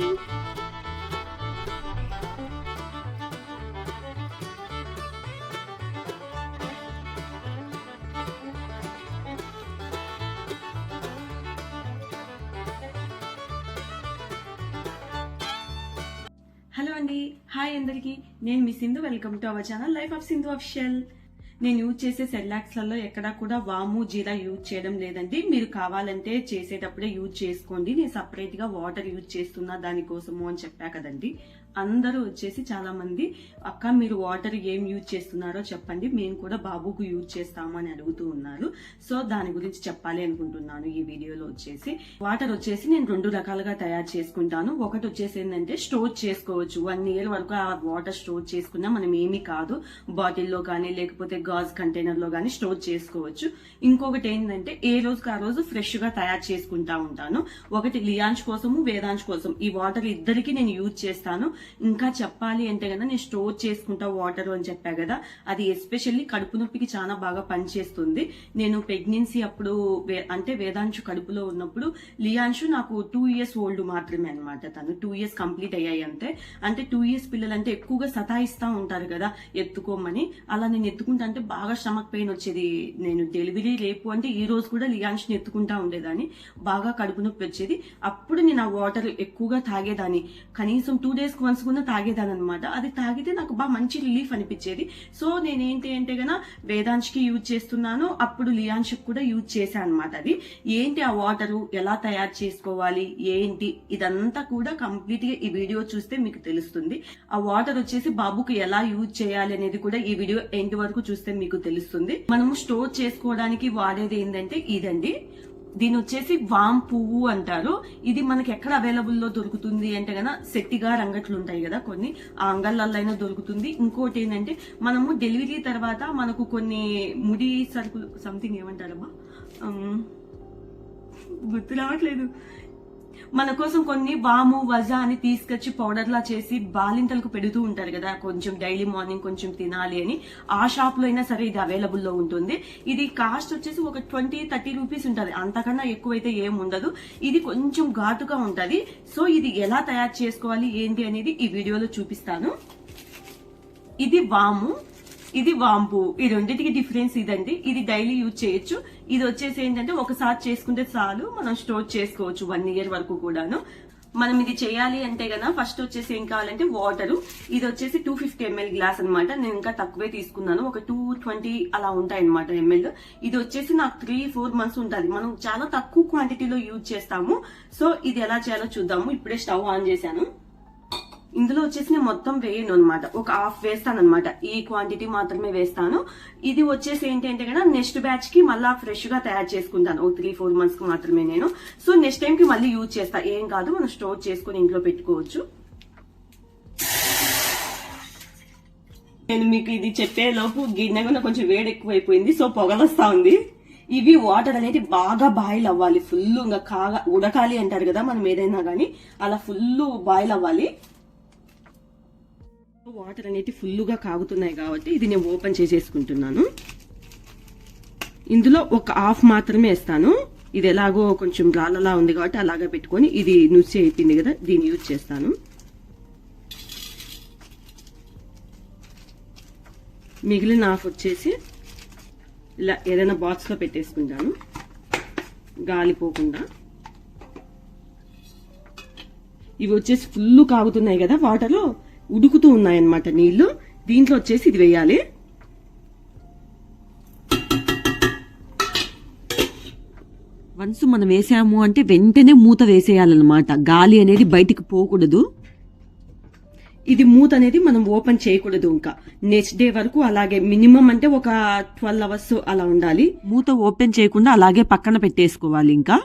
Hello అండి hi అందరికీ. నేను మీ Sindhu welcome to our channel life of Sindhu official నేను యూజ్ చేసే సెల్లాక్స్లలో ఎక్కడా కూడా వాము జీరా యూజ్ చేయడం లేదండి. మీరు కావాలంటే చేసేటప్పుడే యూజ్ చేసుకోండి. నేను సపరేట్గా వాటర్ యూజ్ చేస్తున్నా దానికోసము అని చెప్పా కదండి. అందరూ వచ్చేసి చాలా మంది అక్క మీరు వాటర్ ఏం యూజ్ చేస్తున్నారో చెప్పండి మేము కూడా బాబుకు యూజ్ చేస్తాము అని అడుగుతూ ఉన్నారు. సో దాని గురించి చెప్పాలి అనుకుంటున్నాను ఈ వీడియోలో వచ్చేసి. వాటర్ వచ్చేసి నేను రెండు రకాలుగా తయారు చేసుకుంటాను. ఒకటి వచ్చేసి ఏంటంటే స్టోర్ చేసుకోవచ్చు. వన్ ఇయర్ వరకు ఆ వాటర్ స్టోర్ చేసుకున్నా మనం ఏమీ కాదు. బాటిల్లో కానీ లేకపోతే గాజ్ కంటైనర్లో కానీ స్టోర్ చేసుకోవచ్చు. ఇంకొకటి ఏంటంటే ఏ రోజుకి ఆ రోజు ఫ్రెష్గా తయారు చేసుకుంటా ఉంటాను. ఒకటి లియాంచ్ కోసము వేదాంచ్ కోసం ఈ వాటర్ ఇద్దరికి నేను యూజ్ చేస్తాను. ఇంకా చెప్పాలి అంటే కదా నేను స్టోర్ చేసుకుంటా వాటర్ అని చెప్పా కదా అది ఎస్పెషల్లీ కడుపు నొప్పికి చాలా బాగా పనిచేస్తుంది. నేను ప్రెగ్నెన్సీ అప్పుడు అంటే వేదాంశు కడుపులో ఉన్నప్పుడు లియాంశు నాకు టూ ఇయర్స్ ఓల్డ్ మాత్రమే అనమాట తను టూ ఇయర్స్ కంప్లీట్ అయ్యాయి అంతే. అంటే టూ ఇయర్స్ పిల్లలంటే ఎక్కువగా సతాయిస్తా ఉంటారు కదా ఎత్తుకోమని. అలా నేను ఎత్తుకుంటా అంటే బాగా స్టమక్ పెయిన్ వచ్చేది. నేను డెలివరీ రేపు అంటే ఈ రోజు కూడా లియాంష్ని ఎత్తుకుంటా ఉండేదాన్ని. బాగా కడుపు నొప్పి వచ్చేది. అప్పుడు నేను ఆ వాటర్ ఎక్కువగా తాగేదాన్ని. కనీసం టూ డేస్ వన్స్ కూడా అనమాట అది తాగితే నాకు బాగా మంచి రిలీఫ్ అనిపించేది. సో నేనేంటి అంటే గన వేదాంశ్కి యూజ్ చేస్తున్నాను. అప్పుడు లియాంష్కి కూడా యూజ్ చేశాను అనమాట అది. ఏంటి ఆ వాటర్? ఎలా తయారు చేసుకోవాలి? ఏంటి? ఇదంతా కూడా కంప్లీట్గా ఈ వీడియో చూస్తే మీకు తెలుస్తుంది. ఆ వాటర్ వచ్చేసి బాబుకి ఎలా యూజ్ చేయాలి అనేది కూడా ఈ వీడియో ఎండ్ వరకు చూస్తే మీకు తెలుస్తుంది. మనము స్టోర్ చేసుకోవడానికి వాడేది ఏంటంటే ఇదండి. దీని వచ్చేసి వామ్ పువ్వు అంటారు. ఇది మనకి ఎక్కడ అవైలబుల్లో దొరుకుతుంది అంటే కదా సెట్టిగా రంగట్లు ఉంటాయి కదా కొన్ని. ఆ అంగళ్ళల్లో అయినా దొరుకుతుంది. ఇంకోటి ఏంటంటే మనము డెలివరీ తర్వాత మనకు కొన్ని ముడి సరుకులు సంథింగ్ ఏమంటారమ్మా? గుర్తు రావట్లేదు. మన కోసం కొన్ని వాము వజా అని తీసుకొచ్చి పౌడర్ లా చేసి బాలింతలకు పెడుతూ ఉంటారు కదా. కొంచెం డైలీ మార్నింగ్ కొంచెం తినాలి అని ఆ షాప్లో అయినా సరే ఇది అవైలబుల్లో ఉంటుంది. ఇది కాస్ట్ వచ్చేసి ఒక ట్వంటీ థర్టీ రూపీస్ ఉంటుంది. అంతకన్నా ఎక్కువైతే ఏం ఉండదు. ఇది కొంచెం ఘాటుగా ఉంటది. సో ఇది ఎలా తయారు చేసుకోవాలి ఏంటి అనేది ఈ వీడియోలో చూపిస్తాను. ఇది వాము ఇది వాంపు ఈ రెండింటికి డిఫరెన్స్ ఇదండి. ఇది డైలీ యూజ్ చేయొచ్చు. ఇది వచ్చేసి ఏంటంటే ఒకసారి చేసుకుంటే చాలు. మనం స్టోర్ చేసుకోవచ్చు వన్ ఇయర్ వరకు కూడాను. మనం ఇది చేయాలి అంటే కదా ఫస్ట్ వచ్చేసి ఏం కావాలంటే వాటర్ ఇది వచ్చేసి టూ ఫిఫ్టీ ఎంఎల్ గ్లాస్ అనమాట నేను ఇంకా తక్కువే తీసుకున్నాను. ఒక టూ ట్వంటీ అలా ఉంటాయి అనమాట ఎంఎల్ ఇది వచ్చేసి నాకు త్రీ ఫోర్ మంత్స్ ఉంటుంది. మనం చాలా తక్కువ క్వాంటిటీలో యూజ్ చేస్తాము. సో ఇది ఎలా చేయాలో చూద్దాము. ఇప్పుడే స్టవ్ ఆన్ చేశాను. ఇందులో వచ్చేసి నేను మొత్తం వేయను అనమాట ఒక హాఫ్ వేస్తాను అనమాట ఈ క్వాంటిటీ మాత్రమే వేస్తాను. ఇది వచ్చేసి ఏంటి అంటే కదా నెక్స్ట్ బ్యాచ్కి మళ్ళీ ఫ్రెష్గా తయారు చేసుకుంటాను. ఒక త్రీ ఫోర్ మంత్స్కి మాత్రమే నేను. సో నెక్స్ట్ టైం కి మళ్ళీ యూజ్ చేస్తా. ఏం కాదు మనం స్టోర్ చేసుకుని ఇంట్లో పెట్టుకోవచ్చు. నేను మీకు ఇది చెప్పే లోపు గిన్నె కూడా కొంచెం వేడి ఎక్కువైపోయింది సో పొగలొస్తా ఉంది. ఇవి వాటర్ అనేది బాగా బాయిల్ అవ్వాలి. ఫుల్ ఇంకా కాగా ఉడకాలి అంటారు కదా మనం ఏదైనా కానీ అలా ఫుల్ బాయిల్ అవ్వాలి. వాటర్ అనేది ఫుల్గా కాగుతున్నాయి కాబట్టి ఇది నేను ఓపెన్ చేసేసుకుంటున్నాను. ఇందులో ఒక హాఫ్ మాత్రమే వేస్తాను. ఇది ఎలాగో కొంచెం రాళ్ళలా ఉంది కాబట్టి అలాగే పెట్టుకొని ఇది నుచ్చి అయిపోయింది కదా దీన్ని యూజ్ చేస్తాను. మిగిలిన హాఫ్ వచ్చేసి ఇలా ఏదైనా బాక్స్లో పెట్టేసుకుంటాను. గాలిపోకుండా ఇవి వచ్చేసి ఫుల్ కాగుతున్నాయి కదా వాటర్లో. ఉడుకుతూ ఉన్నాయన్నమాట నీళ్ళు. దీంట్లో వచ్చేసి ఇది వేయాలి. వన్స్ మనం వేసాము అంటే వెంటనే మూత వేసేయాలన్నమాట. గాలి అనేది బయటికి పోకూడదు. ఇది మూత అనేది మనం ఓపెన్ చేయకూడదు ఇంకా. నెక్స్ట్ డే వరకు అలాగే మినిమం అంటే ఒక ట్వెల్వ్ అవర్స్ అలా ఉండాలి. మూత ఓపెన్ చేయకుండా అలాగే పక్కన పెట్టేసుకోవాలి ఇంకా.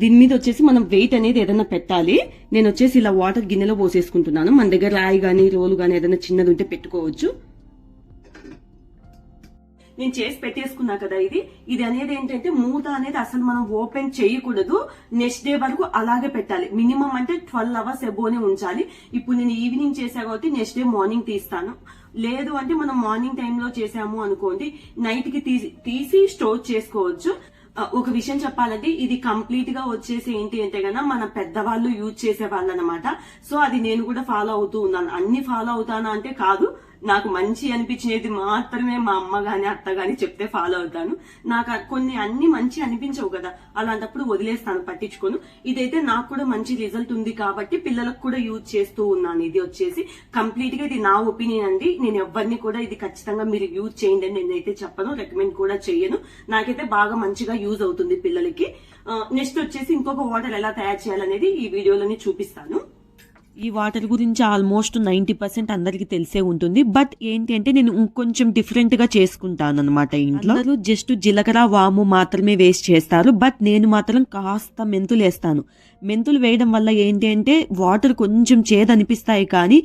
దీని మీద వచ్చేసి మనం వెయిట్ అనేది ఏదైనా పెట్టాలి. నేను వచ్చేసి ఇలా వాటర్ గిన్నెలో పోసేసుకుంటున్నాను. మన దగ్గర రాయి కానీ రోలు కానీ ఏదైనా చిన్నది ఉంటే పెట్టుకోవచ్చు. నేను చేసి పెట్టేసుకున్నా కదా ఇది. ఇది అనేది ఏంటంటే మూత అనేది అసలు మనం ఓపెన్ చేయకూడదు. నెక్స్ట్ డే వరకు అలాగే పెట్టాలి. మినిమం అంటే ట్వెల్వ్ అవర్స్ ఎబోనే ఉంచాలి. ఇప్పుడు నేను ఈవినింగ్ చేసా కాబట్టి నెక్స్ట్ డే మార్నింగ్ తీస్తాను. లేదు అంటే మనం మార్నింగ్ టైంలో చేసాము అనుకోండి నైట్కి తీసి తీసి స్టోర్ చేసుకోవచ్చు. ఒక విషయం చెప్పాలంటే ఇది కంప్లీట్గా వచ్చేసి ఏంటి అంటే కన్నా మన పెద్దవాళ్ళు యూజ్ చేసే వాళ్ళు అనమాట సో అది నేను కూడా ఫాలో అవుతూ ఉన్నాను. అన్ని ఫాలో అవుతానా అంటే కాదు. నాకు మంచి అనిపించేది మాత్రమే మా అమ్మ గాని అత్త గాని చెప్తే ఫాలో అవుతాను. నాకు కొన్ని అన్ని మంచి అనిపించవు కదా అలాంటప్పుడు వదిలేస్తాను పట్టించుకోను. ఇదైతే నాకు కూడా మంచి రిజల్ట్ ఉంది కాబట్టి పిల్లలకు కూడా యూజ్ చేస్తూ ఉన్నాను. ఇది వచ్చేసి కంప్లీట్గా ఇది నా ఒపీనియన్ అండి. నేను ఎవరిని కూడా ఇది ఖచ్చితంగా మీరు యూజ్ చేయండి అని నేనైతే చెప్పను రికమెండ్ కూడా చేయను నాకైతే బాగా మంచిగా యూజ్ అవుతుంది పిల్లలకి. నెక్స్ట్ వచ్చేసి ఇంకొక వాటర్ ఎలా తయారు చేయాలనేది ఈ వీడియోలోనే చూపిస్తాను. ఈ వాటర్ గురించి ఆల్మోస్ట్ నైంటీ పర్సెంట్ అందరికి తెలిసే ఉంటుంది. బట్ ఏంటి అంటే నేను ఇంకొంచెం డిఫరెంట్గా చేసుకుంటాను అనమాట ఇంట్లో. అందరూ జస్ట్ జీలకర్ర వాము మాత్రమే వేస్ట్ చేస్తారు. బట్ నేను మాత్రం కాస్త మెంతులు వేస్తాను మెంతులు వేయడం వల్ల ఏంటి అంటే వాటర్ కొంచెం చేదనిపిస్తాయి కానీ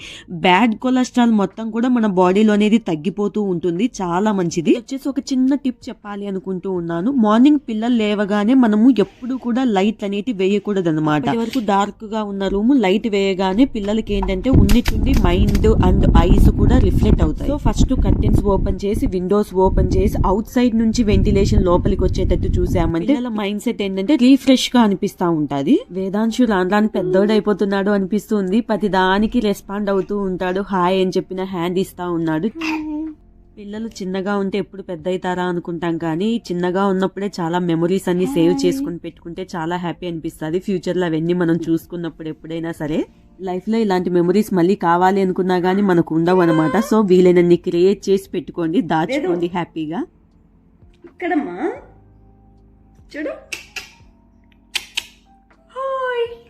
బ్యాడ్ కొలెస్ట్రాల్ మొత్తం కూడా మన బాడీలో అనేది తగ్గిపోతూ ఉంటుంది. చాలా మంచిది. వచ్చేసి ఒక చిన్న టిప్ చెప్పాలి అనుకుంటూ ఉన్నాను. మార్నింగ్ పిల్లలు లేవగానే మనము ఎప్పుడు కూడా లైట్ అనేటి వేయకూడదు అనమాట వరకు డార్క్గా ఉన్న రూమ్ లైట్ వేయగానే పిల్లలకి ఏంటంటే ఉన్నట్టుండి మైండ్ అండ్ ఐస్ కూడా రిఫ్లెక్ట్ అవుతాయి. సో ఫస్ట్ కర్టెన్స్ ఓపెన్ చేసి విండోస్ ఓపెన్ చేసి అవుట్ సైడ్ నుంచి వెంటిలేషన్ లోపలికి వచ్చేటట్టు చూసామంటే పిల్లల మైండ్ సెట్ ఏంటంటే రీఫ్రెష్గా అనిపిస్తా ఉంటది. వేదాంశు రాను రాను పెద్దోడు అయిపోతున్నాడు అనిపిస్తుంది. ప్రతి దానికి రెస్పాండ్ అవుతూ ఉంటాడు. హాయ్ అని చెప్పిన హ్యాండ్ ఇస్తా ఉన్నాడు. పిల్లలు చిన్నగా ఉంటే ఎప్పుడు పెద్ద అవుతారా అనుకుంటాం కానీ చిన్నగా ఉన్నప్పుడే చాలా మెమరీస్ అన్ని సేవ్ చేసుకుని పెట్టుకుంటే చాలా హ్యాపీ అనిపిస్తుంది. ఫ్యూచర్లో అవన్నీ మనం చూసుకున్నప్పుడు ఎప్పుడైనా సరే లైఫ్లో ఇలాంటి మెమరీస్ మళ్ళీ కావాలి అనుకున్నా గానీ మనకు ఉండవు అనమాట సో వీలైనన్ని క్రియేట్ చేసి పెట్టుకోండి. దాచుకోండి హ్యాపీగా. ఇక్కడమ్మా. చూడు. హాయ్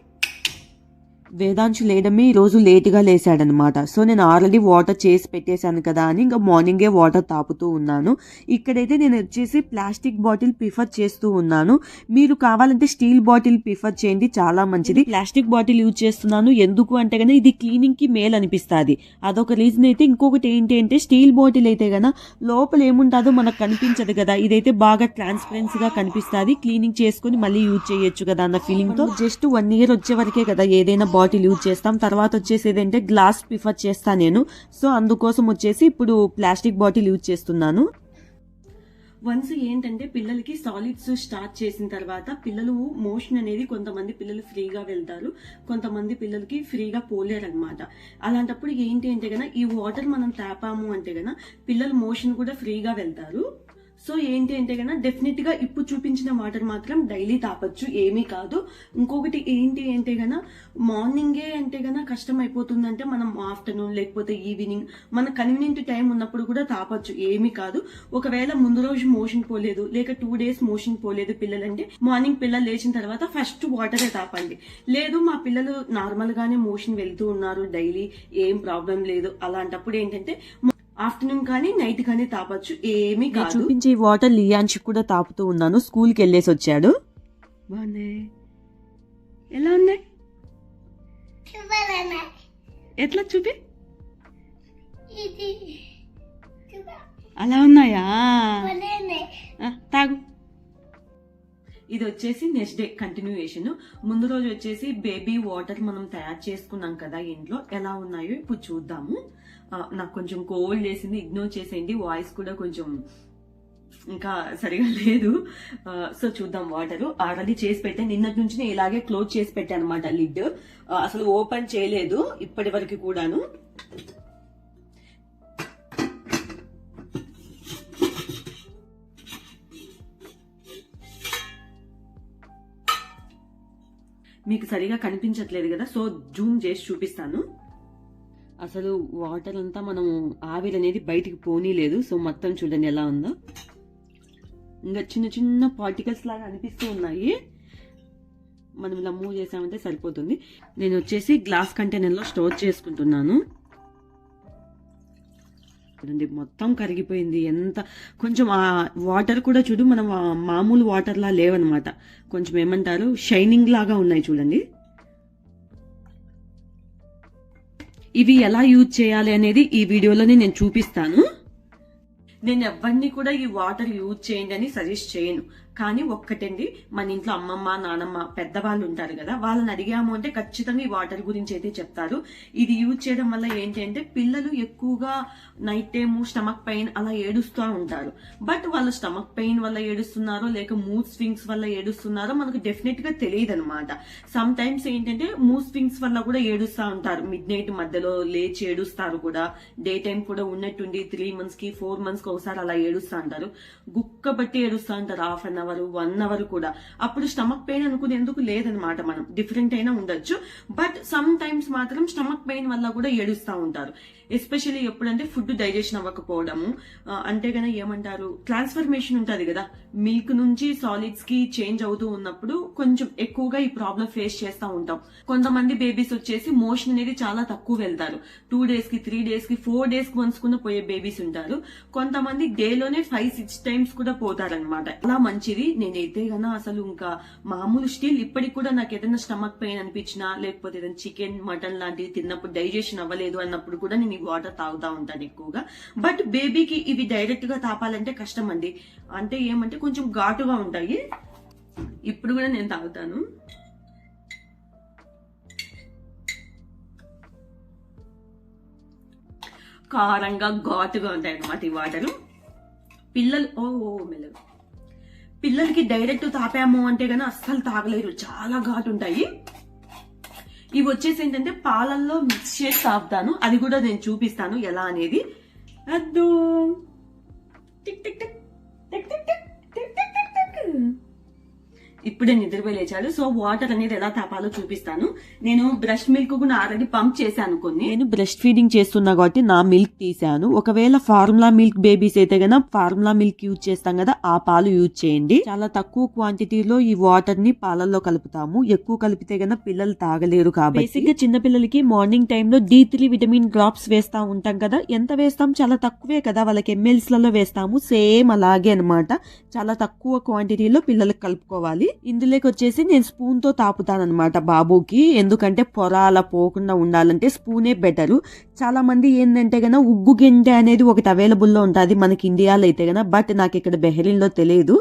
వేదాంశు లేయడమే ఈ రోజు లేట్గా లేసాడనమాట సో నేను ఆల్రెడీ వాటర్ చేసి పెట్టేశాను కదా అని ఇంకా మార్నింగే వాటర్ తాపుతూ ఉన్నాను. ఇక్కడైతే నేను వచ్చేసి ప్లాస్టిక్ బాటిల్ ప్రిఫర్ చేస్తూ ఉన్నాను. మీరు కావాలంటే స్టీల్ బాటిల్ ప్రిఫర్ చేయండి చాలా మంచిది. ప్లాస్టిక్ బాటిల్ యూజ్ చేస్తున్నాను. ఎందుకు అంటే గన ఇది క్లీనింగ్కి మేల్ అనిపిస్తుంది. అదొక రీజన్ అయితే. ఇంకొకటి ఏంటి అంటే స్టీల్ బాటిల్ అయితే గన లోపల ఏముంటుందో మనకు కనిపించదు కదా. ఇదైతే బాగా ట్రాన్స్పరెన్సీ గా కనిపిస్తుంది. క్లీనింగ్ చేసుకుని మళ్ళీ యూజ్ చేయొచ్చు కదా అన్న ఫీలింగ్తో. జస్ట్ వన్ ఇయర్ వచ్చే వరకే కదా ఏదైనా బాటిల్ యూజ్ చేస్తాం. తర్వాత వచ్చేసి ఏదంటే గ్లాస్ ప్రిఫర్ చేస్తాను నేను. సో అందుకోసం వచ్చేసి ఇప్పుడు ప్లాస్టిక్ బాటిల్ యూజ్ చేస్తున్నాను. వన్స్ ఏంటంటే పిల్లలకి సాలిడ్స్ స్టార్ట్ చేసిన తర్వాత పిల్లలు మోషన్ అనేది కొంతమంది పిల్లలు ఫ్రీగా వెళ్తారు. కొంతమంది పిల్లలకి ఫ్రీగా పోలేరు అనమాట అలాంటప్పుడు ఏంటి అంటే కనుక ఈ వాటర్ మనం తాపాము అంటే కనుక పిల్లలు మోషన్ కూడా ఫ్రీగా వెళ్తారు. సో ఏంటి అంటే కన్నా డెఫినెట్గా ఇప్పుడు చూపించిన వాటర్ మాత్రం డైలీ తాపచ్చు ఏమీ కాదు. ఇంకొకటి ఏంటి అంటే గన మార్నింగే అంటే కన్నా కష్టం అయిపోతుందంటే మనం ఆఫ్టర్నూన్ లేకపోతే ఈవినింగ్ మన కన్వీనియంట్ టైం ఉన్నప్పుడు కూడా తాపొచ్చు ఏమీ కాదు. ఒకవేళ ముందు రోజు మోషన్ పోలేదు లేక టూ డేస్ మోషన్ పోలేదు పిల్లలంటే మార్నింగ్ పిల్లలు లేచిన తర్వాత ఫస్ట్ వాటరే తాపండి. లేదు మా పిల్లలు నార్మల్ గానే మోషన్ వెళ్తూ ఉన్నారు డైలీ ఏం ప్రాబ్లం లేదు. అలాంటప్పుడు ఏంటంటే ఆఫ్టర్నూన్ కానీ నైట్ కానీ తాపొచ్చు. ఏమీ కాదు. చూపించే ఈ వాటర్ లియాన్షి కూడా తాపుతూ ఉన్నాను. స్కూల్కి వెళ్ళేసి వచ్చాడు. బాగున్నాయి ఎలా ఉన్నాయి? ఎట్లా చూపి? ఇది. చూడా అలా ఉన్నాయా? తాగు. ఇది వచ్చేసి నెక్స్ట్ డే కంటిన్యూయేషన్. ముందు రోజు వచ్చేసి బేబీ వాటర్ మనం తయారు చేసుకున్నాం కదా ఇంట్లో. ఎలా ఉన్నాయో ఇప్పుడు చూద్దాము. నాకు కొంచెం కోల్డ్ చేసింది ఇగ్నోర్ చేసేయండి వాయిస్ కూడా కొంచెం ఇంకా సరిగా లేదు. సో చూద్దాం వాటర్ ఆల్రెడీ చేసి పెట్టాను నిన్నటి నుంచి నేను ఇలాగే క్లోజ్ చేసి పెట్టాను అనమాట లిడ్ అసలు ఓపెన్ చేయలేదు ఇప్పటి వరకు కూడాను. మీకు సరిగా కనిపించట్లేదు కదా సో జూమ్ చేసి చూపిస్తాను. అసలు వాటర్ అంతా మనం ఆవిరి అనేది బయటికి పోనీలేదు. సో మొత్తం చూడండి ఎలా ఉందో. ఇంకా చిన్న చిన్న పార్టికల్స్ లాగా అనిపిస్తూ ఉన్నాయి. మనం ఇలా మూవ్ చేసామంటే సరిపోతుంది. నేను వచ్చేసి గ్లాస్ కంటైనర్లో స్టోర్ చేసుకుంటున్నాను. చూడండి మొత్తం కరిగిపోయింది. ఎంత కొంచెం ఆ వాటర్ కూడా చూడు మనం మామూలు వాటర్లా లేవనమాట. కొంచెం ఏమంటారు? షైనింగ్ లాగా ఉన్నాయి చూడండి. ఇవి ఎలా యూజ్ చేయాలి అనేది ఈ వీడియోలోనే నేను చూపిస్తాను. నేను ఎవరిని కూడా ఈ వాటర్ యూజ్ చేయండి అని సజెస్ట్ చేయను. కానీ ఒక్కటండి మన ఇంట్లో అమ్మమ్మ నానమ్మ పెద్దవాళ్ళు ఉంటారు కదా వాళ్ళని అడిగాము అంటే ఖచ్చితంగా ఈ వాటర్ గురించి అయితే చెప్తారు. ఇది యూజ్ చేయడం వల్ల ఏంటంటే పిల్లలు ఎక్కువగా నైట్ టైము స్టమక్ పెయిన్ అలా ఏడుస్తూ ఉంటారు. బట్ వాళ్ళు స్టమక్ పెయిన్ వల్ల ఏడుస్తున్నారో లేక మూడ్ స్వింగ్స్ వల్ల ఏడుస్తున్నారో మనకు డెఫినెట్గా తెలియదు అనమాట సమ్ టైమ్స్ ఏంటంటే మూడ్ స్వింగ్స్ వల్ల కూడా ఏడుస్తూ ఉంటారు. మిడ్ నైట్ మధ్యలో లేచి ఏడుస్తారు కూడా. డే టైం కూడా ఉన్నట్టుండి త్రీ మంత్స్కి ఫోర్ మంత్స్కి ఒకసారి అలా ఏడుస్తూ ఉంటారు. గుక్క బట్టి ఏడుస్తూ ఉంటారు. Half an hour one hour కూడా. అప్పుడు స్టమక్ పెయిన్ అనుకునేందుకు లేదనమాట మనం. డిఫరెంట్ అయినా ఉండొచ్చు. బట్ సమ్ టైమ్స్ మాత్రం స్టమక్ పెయిన్ వల్ల కూడా ఏడుస్తూ ఉంటారు. ఎస్పెషల్లీ ఎప్పుడంటే ఫుడ్ డైజెషన్ అవ్వకపోవడము అంటే గన ఏమంటారు ట్రాన్స్ఫర్మేషన్ ఉంటుంది కదా మిల్క్ నుంచి సాలిడ్స్కి చేంజ్ అవుతూ ఉన్నప్పుడు కొంచెం ఎక్కువగా ఈ ప్రాబ్లం ఫేస్ చేస్తూ ఉంటాం. కొంతమంది బేబీస్ వచ్చేసి మోషన్ అనేది చాలా తక్కువ వెళ్తారు. టూ డేస్కి త్రీ డేస్కి ఫోర్ డేస్కి వన్స్ కూడా పోయే బేబీస్ ఉంటారు. కొంతమంది డేలోనే ఫైవ్ సిక్స్ టైమ్స్ కూడా పోతారనమాట అలా మంచిది. నేనైతే గన అసలు ఇంకా మామూలు స్టిల్ ఇప్పటికి కూడా నాకు ఏదైనా స్టమక్ పెయిన్ అనిపించినా లేకపోతే ఏదైనా చికెన్ మటన్ లాంటివి తిన్నప్పుడు డైజెషన్ అవ్వలేదు అన్నప్పుడు కూడా నేను ఈ వాటర్ తాగుతా ఉంటాను ఎక్కువగా. బట్ బేబీకి ఇవి డైరెక్ట్గా తాపాలంటే కష్టం అండి. అంటే ఏమంటే కొంచెం ఘాటుగా ఉంటాయి. ఇప్పుడు కూడా నేను తాగుతాను. కారంగా ఘాటుగా ఉంటాయి అన్నమాట ఈ వాటరు. పిల్లలు ఓ ఓ మెల్లగా. పిల్లలకి డైరెక్ట్ తాపాము అంటే కానీ అస్సలు తాగలేరు. చాలా ఘాటు ఉంటాయి. ఇవి వచ్చేసి ఏంటంటే పాలల్లో మిక్స్ చేసి తాపుతాను అది కూడా నేను చూపిస్తాను ఎలా అనేది. అద్దు. Tick tick tick tick tick. ఇప్పుడే నిద్రపోయి లేచాడు. సో వాటర్ అనేది ఎలా తాపాలో చూపిస్తాను. నేను బ్రష్ మిల్క్ కూడా ఆల్రెడీ పంప్ చేశాను కొన్ని. నేను బ్రెస్ట్ ఫీడింగ్ చేస్తున్నా కాబట్టి నా మిల్క్ తీసాను ఒకవేళ ఫార్ములా మిల్క్ బేబీస్ అయితే గన ఫార్ములా మిల్క్ యూజ్ చేస్తాం కదా ఆ పాలు యూజ్ చేయండి. చాలా తక్కువ క్వాంటిటీలో ఈ వాటర్ని పాలల్లో కలుపుతాము. ఎక్కువ కలిపితే గన పిల్లలు తాగలేరు కాబట్టి. బేసిక్గా చిన్న పిల్లలకి మార్నింగ్ టైంలో డి త్రీ విటమిన్ డ్రాప్స్ వేస్తా ఉంటాం కదా. ఎంత వేస్తాం? చాలా తక్కువే కదా. వాళ్ళకి ఎంఎల్స్లలో వేస్తాము. సేమ్ అలాగే అన్నమాట. చాలా తక్కువ క్వాంటిటీలో పిల్లలకు కలుపుకోవాలి. ఇందులోకి వచ్చేసి నేను స్పూన్తో తాపుతాను అనమాట బాబుకి. ఎందుకంటే పొర అలా పోకుండా ఉండాలంటే స్పూనే బెటరు. చాలా మంది ఏంటంటే గన ఉగ్గు గింజ అనేది ఒకటి అవైలబుల్లో ఉంటుంది మనకి ఇండియాలో అయితే గన బట్ నాకు ఇక్కడ బెహరీన్లో తెలియదు.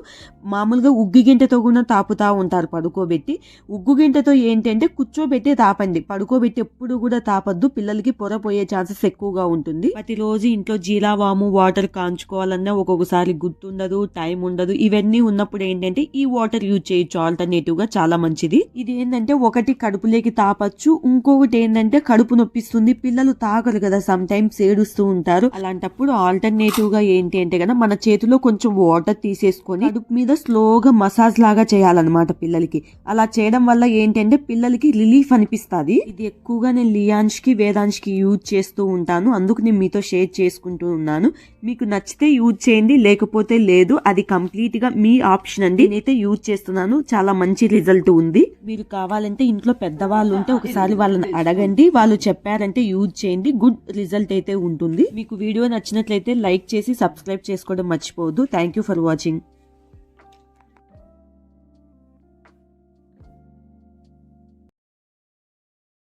మామూలుగా ఉగ్గు గింటతో కూడా తాపుతా ఉంటారు పడుకోబెట్టి. ఉగ్గు గింటతో ఏంటంటే కూర్చోబెట్టి తాపండి. పడుకోబెట్టి ఎప్పుడు కూడా తాపద్దు. పిల్లలకి పొర పోయే ఛాన్సెస్ ఎక్కువగా ఉంటుంది. ప్రతిరోజు ఇంట్లో జీలావాము వాటర్ కాంచుకోవాలన్నా ఒక్కొక్కసారి గుర్తుండదు టైం ఉండదు ఇవన్నీ ఉన్నప్పుడు ఏంటంటే ఈ వాటర్ యూజ్ చేయొచ్చు ఆల్టర్నేటివ్గా చాలా మంచిది. ఇది ఏంటంటే ఒకటి కడుపులోకి తాపచ్చు ఇంకొకటి ఏంటంటే కడుపు నొప్పిస్తుంది. పిల్లలు తాగరు కదా సమ్ టైమ్స్ ఏడుస్తూ ఉంటారు. అలాంటప్పుడు ఆల్టర్నేటివ్గా ఏంటి అంటే కదా మన చేతిలో కొంచెం వాటర్ తీసేసుకొని కడుపు మీద స్లోగా మసాజ్ లాగా చేయాలన్నమాట పిల్లలకి. అలా చేయడం వల్ల ఏంటంటే పిల్లలకి రిలీఫ్ అనిపిస్తుంది. ఇది ఎక్కువగా నేను లియాన్స్కి వేదాంశ్కి యూజ్ చేస్తూ ఉంటాను. అందుకు నేను మీతో షేర్ చేసుకుంటూ ఉన్నాను. మీకు నచ్చితే యూజ్ చేయండి లేకపోతే లేదు అది కంప్లీట్గా మీ ఆప్షన్ అండి. నేనైతే యూజ్ చేస్తున్నాను. చాలా మంచి రిజల్ట్ ఉంది. మీరు కావాలంటే ఇంట్లో పెద్దవాళ్ళు ఉంటే ఒకసారి వాళ్ళని అడగండి. వాళ్ళు చెప్పారంటే యూజ్ చేయండి. గుడ్ రిజల్ట్ అయితే ఉంటుంది. మీకు వీడియో నచ్చినట్లయితే లైక్ చేసి సబ్స్క్రైబ్ చేసుకోవడం మర్చిపోవద్దు. Thank you for watching